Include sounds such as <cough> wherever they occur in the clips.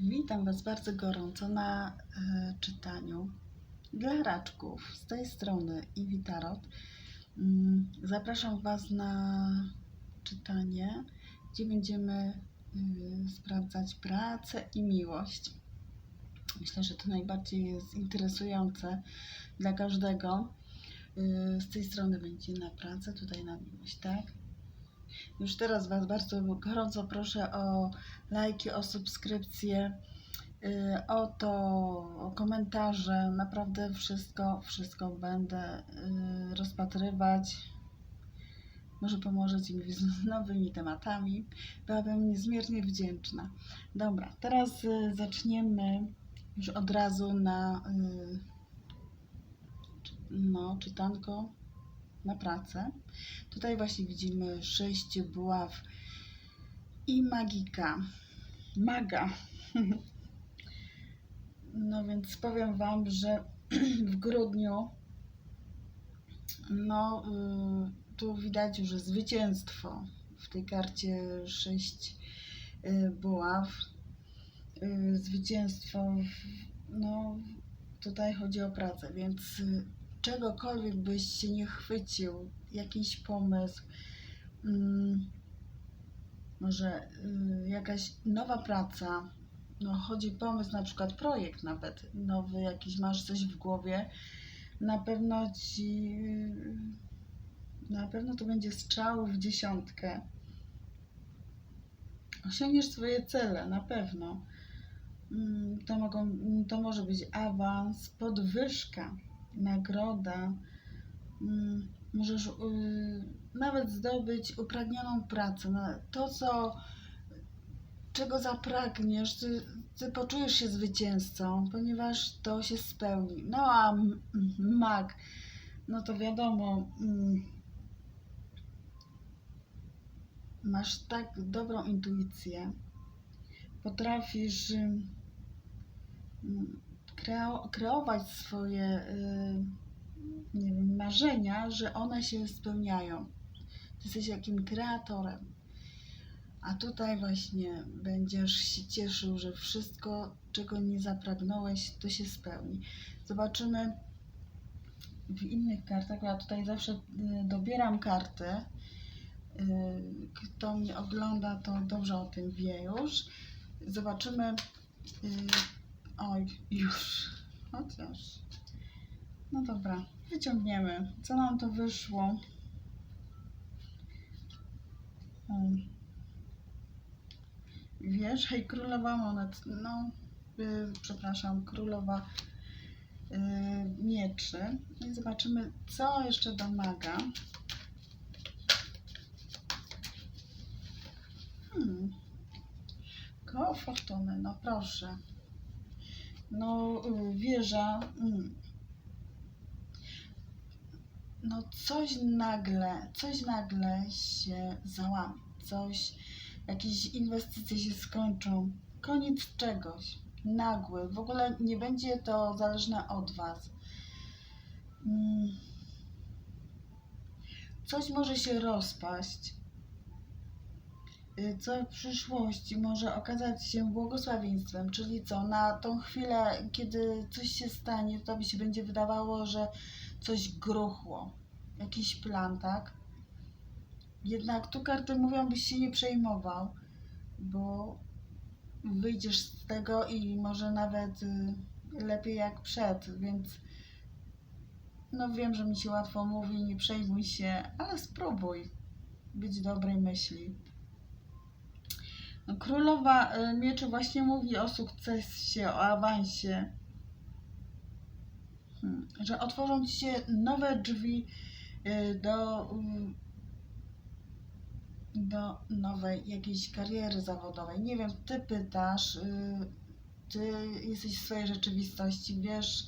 Witam Was bardzo gorąco na e, czytaniu dla raczków. Z tej strony Iwi Tarot. Mm, Zapraszam Was na czytanie, gdzie będziemy y, sprawdzać pracę i miłość. Myślę, że to najbardziej jest interesujące dla każdego. Y, Z tej strony będzie na pracę, tutaj na miłość, tak? Już teraz Was bardzo gorąco proszę o lajki, o subskrypcje, y, o to, o komentarze. Naprawdę wszystko, wszystko będę y, rozpatrywać. Może pomożecie mi z <laughs> nowymi tematami. Byłabym niezmiernie wdzięczna. Dobra, teraz y, zaczniemy już od razu na no, czytanko na pracę. Tutaj właśnie widzimy sześć buław i magika. Maga. <laughs> No więc powiem Wam, że <clears throat> w grudniu no y, tu widać już zwycięstwo w tej karcie sześć y, buław. Y, Zwycięstwo, no tutaj chodzi o pracę, więc czegokolwiek byś się nie chwycił, jakiś pomysł, mm, może y, jakaś nowa praca, no chodzi pomysł, na przykład projekt nawet nowy, jakiś masz coś w głowie, na pewno ci, na pewno to będzie strzał w dziesiątkę. Osiągniesz swoje cele, na pewno. Mm, To, mogą, to może być awans, podwyżka, nagroda. Mm, Możesz y, nawet zdobyć upragnioną pracę. Na To, co, czego zapragniesz, ty, ty poczujesz się zwycięzcą, ponieważ to się spełni. No a mag, no to wiadomo, mm, masz tak dobrą intuicję, potrafisz mm, kreo, kreować swoje y, nie wiem, marzenia, że one się spełniają. Ty jesteś jakim kreatorem. A tutaj właśnie będziesz się cieszył, że wszystko, czego nie zapragnąłeś, to się spełni. Zobaczymy w innych kartach. Ja tutaj zawsze y, dobieram karty. Y, Kto mnie ogląda, to dobrze o tym wie już. Zobaczymy. Oj, już. Chociaż. No dobra, wyciągniemy. Co nam to wyszło? Um. Wierzch i królowa monet. No, y, przepraszam, królowa y, mieczy. No I zobaczymy, co jeszcze domaga. Hmm. Koło fortuny, no proszę. No, wieża. Mm. No, coś nagle, coś nagle się załamie. Coś, jakieś inwestycje się skończą. Koniec czegoś. Nagły. W ogóle nie będzie to zależne od Was. Mm. Coś może się rozpaść. Y, Co w przyszłości może okazać się błogosławieństwem, czyli co, na tą chwilę, kiedy coś się stanie, to mi się będzie wydawało, że coś gruchło, jakiś plan, tak? Jednak tu karty mówią, byś się nie przejmował, bo wyjdziesz z tego i może nawet y, lepiej jak przed, więc no wiem, że mi się łatwo mówi, nie przejmuj się, ale spróbuj być dobrej myśli. Królowa y, Mieczy właśnie mówi o sukcesie, o awansie. Hmm, Że otworzą ci się nowe drzwi y, do, y, do nowej jakiejś kariery zawodowej. Nie wiem, ty pytasz, y, ty jesteś w swojej rzeczywistości, wiesz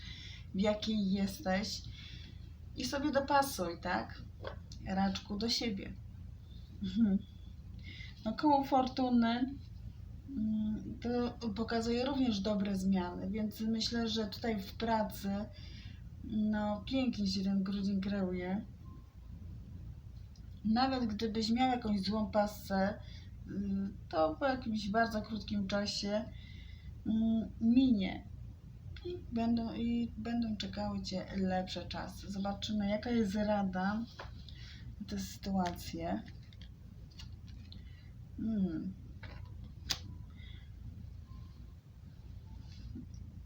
w jakiej jesteś i sobie dopasuj, tak? Raczku do siebie. Mhm. No, koło fortuny mm, to pokazuje również dobre zmiany, więc myślę, że tutaj w pracy no pięknie się ten grudzień kreuje. Nawet gdybyś miał jakąś złą pasę, y, to po jakimś bardzo krótkim czasie mm, minie. I będą, I będą czekały Cię lepsze czasy. Zobaczymy, jaka jest rada na tę sytuację. Mm.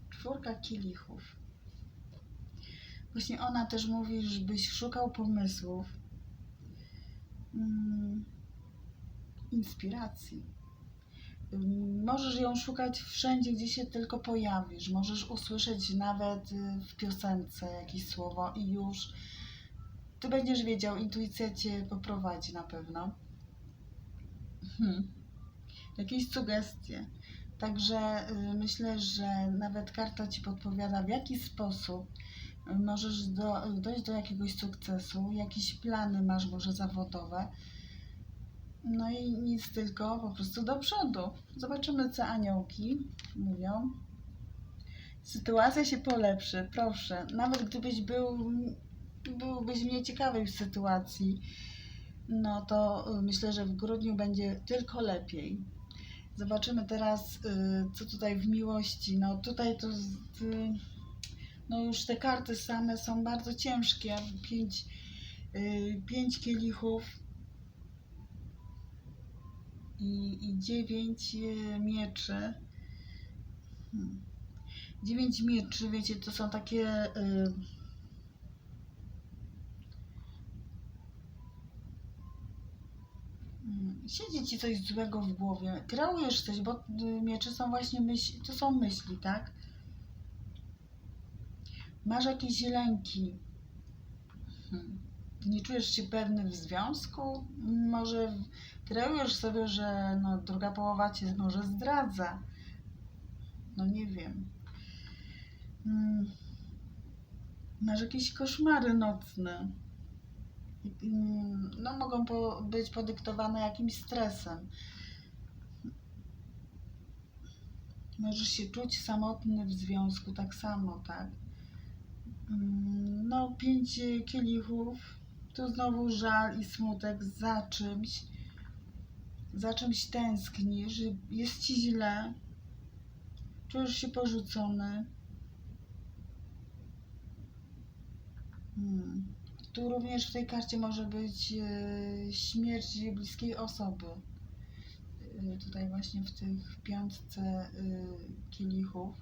Czwórka kielichów. Właśnie ona też mówi, żebyś szukał pomysłów, mm, inspiracji. Możesz ją szukać wszędzie, gdzie się tylko pojawisz. Możesz usłyszeć nawet y, w piosence jakieś słowo i już ty będziesz wiedział, intuicja cię poprowadzi na pewno. Hmm. Jakieś sugestie. Także y, myślę, że nawet karta ci podpowiada, w jaki sposób możesz do, dojść do jakiegoś sukcesu, jakieś plany masz może zawodowe. No i nic tylko po prostu do przodu. Zobaczymy, co aniołki mówią. Sytuacja się polepszy, proszę. Nawet gdybyś był, byłbyś w sytuacji, no to y, myślę, że w grudniu będzie tylko lepiej. Zobaczymy teraz, y, co tutaj w miłości. No tutaj to, y, no już te karty same są bardzo ciężkie. Pięć, pięć kielichów i, i dziewięć mieczy. Hmm. Dziewięć mieczy, wiecie, to są takie. Y, mm, siedzi ci coś złego w głowie. Kreujesz coś, bo y, miecze są właśnie myśli, to są myśli, tak? Masz jakieś lęki. Hmm. Nie czujesz się pewny w związku? Może kreujesz sobie, że no, druga połowa cię może zdradza. No nie wiem. Mm. Masz jakieś koszmary nocne. Mm, No mogą po, być podyktowane jakimś stresem. Możesz się czuć samotny w związku tak samo, tak? Mm, No, pięć kielichów. Tu znowu żal i smutek za czymś. Za czymś tęsknisz, jest ci źle. Czujesz się porzucony. Hmm. Tu również w tej karcie może być e, śmierć bliskiej osoby. E, tutaj właśnie w tych piątce e, kielichów.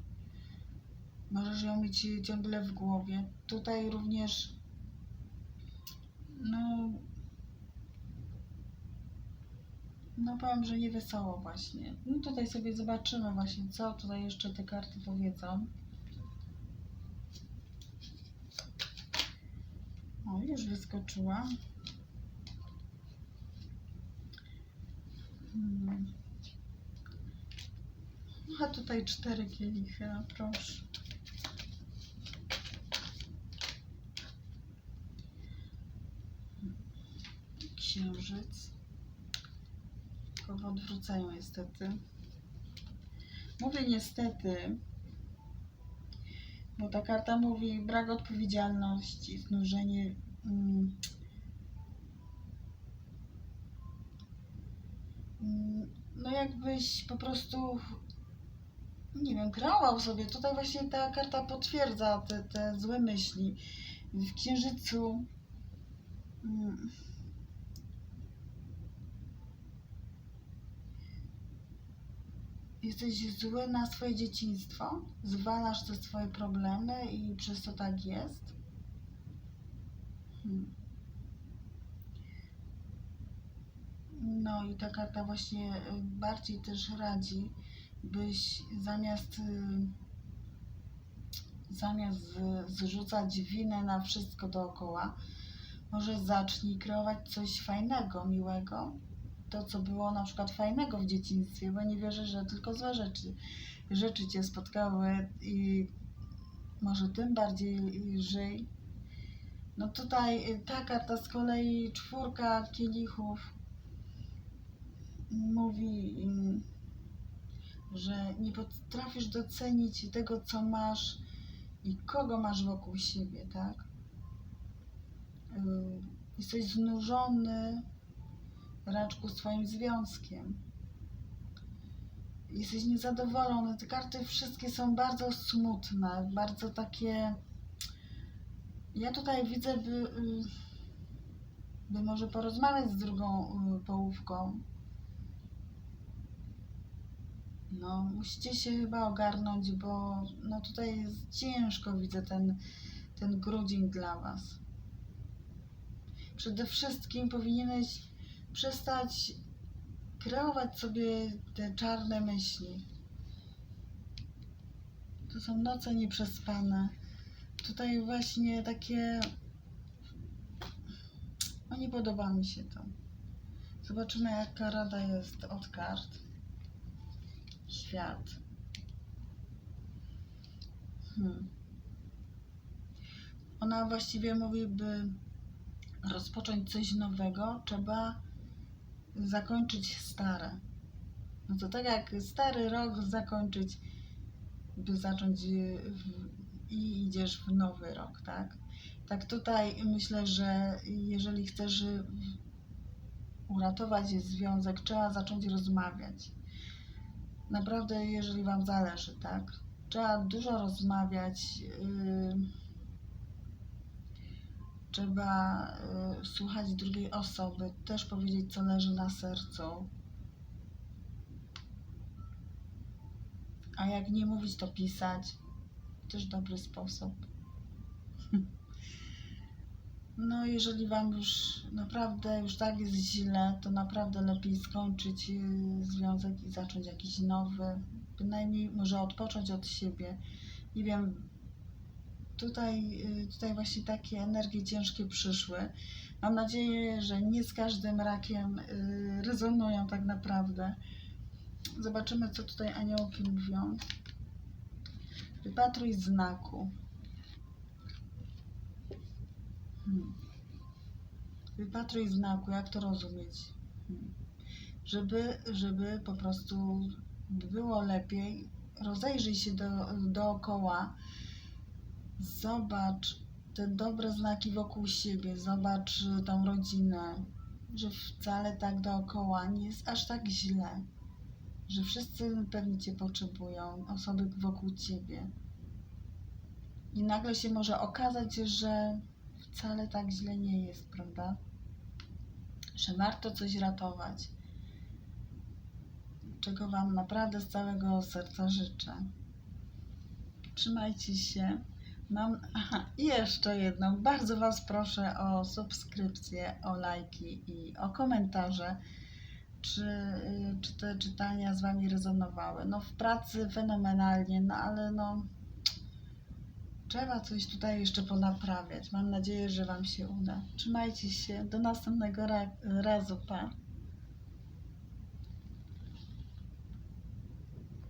Możesz ją mieć ciągle w głowie. Tutaj również no no powiem, że nie wesoło właśnie. No tutaj sobie zobaczymy właśnie, co tutaj jeszcze te karty powiedzą. O, już wyskoczyła. Hmm. A tutaj cztery kielichy, proszę. Księżyc. W odwróceniu niestety. Mówię niestety, bo ta karta mówi brak odpowiedzialności, znużenie. Mm, mm, no jakbyś po prostu, nie wiem, kreował sobie. Tutaj właśnie ta karta potwierdza te, te złe myśli. W księżycu. Mm, Jesteś zły na swoje dzieciństwo, zwalasz te swoje problemy i przez to tak jest. No i ta karta właśnie y, bardziej też radzi, byś zamiast y, zamiast zrzucać winę na wszystko dookoła, może zacznij kreować coś fajnego, miłego, to, co było na przykład fajnego w dzieciństwie, bo nie wierzę, że tylko złe rzeczy, rzeczy cię spotkały i może tym bardziej żyj. No tutaj y, ta karta z kolei czwórka kielichów mówi, że nie potrafisz docenić tego, co masz i kogo masz wokół siebie, tak? Y, Jesteś znużony raczku swoim związkiem. jesteś niezadowolony. Te karty wszystkie są bardzo smutne, bardzo takie. Ja tutaj widzę, by, y, by może porozmawiać z drugą y, połówką. No, musicie się chyba ogarnąć, bo no tutaj jest ciężko, widzę ten, ten grudzień dla Was. Przede wszystkim powinieneś przestać kreować sobie te czarne myśli. To są noce nieprzespane. Tutaj właśnie takie. No nie podoba mi się to. Zobaczymy jaka rada jest od kart. Świat. Hmm. Ona właściwie mówi, by rozpocząć coś nowego, trzeba zakończyć stare. No to tak jak stary rok zakończyć, by zacząć y, w, i idziesz w nowy rok, tak? Tak tutaj myślę, że jeżeli chcesz y, uratować związek, trzeba zacząć rozmawiać. Naprawdę, jeżeli Wam zależy, tak? Trzeba dużo rozmawiać. Yy, trzeba y, słuchać drugiej osoby, też powiedzieć, co leży na sercu. A jak nie mówić, to pisać. Też dobry sposób. <laughs> No, jeżeli Wam już naprawdę już tak jest źle, to naprawdę lepiej skończyć y, związek i zacząć jakiś nowy. Bynajmniej może odpocząć od siebie. Nie wiem, tutaj, y, tutaj właśnie takie energie ciężkie przyszły. Mam nadzieję, że nie z każdym rakiem y, rezonują tak naprawdę. Zobaczymy, co tutaj aniołki mówią. Wypatruj znaku. Hmm. Wypatruj znaku, jak to rozumieć? Hmm. Żeby, żeby po prostu było lepiej, rozejrzyj się do, dookoła, zobacz te dobre znaki wokół siebie, zobacz y, tą rodzinę, że wcale tak dookoła nie jest aż tak źle, że wszyscy pewnie Cię potrzebują, osoby wokół Ciebie. I nagle się może okazać, że wcale tak źle nie jest, prawda? Że warto coś ratować. Czego Wam naprawdę z całego serca życzę. Trzymajcie się. Mam. Aha, jeszcze jedną. Bardzo Was proszę o subskrypcję, o lajki i o komentarze. Czy, y, czy te czytania z Wami rezonowały? No, w pracy fenomenalnie, no ale no. Trzeba coś tutaj jeszcze ponaprawiać. Mam nadzieję, że Wam się uda. Trzymajcie się. Do następnego ra- razu. Pa.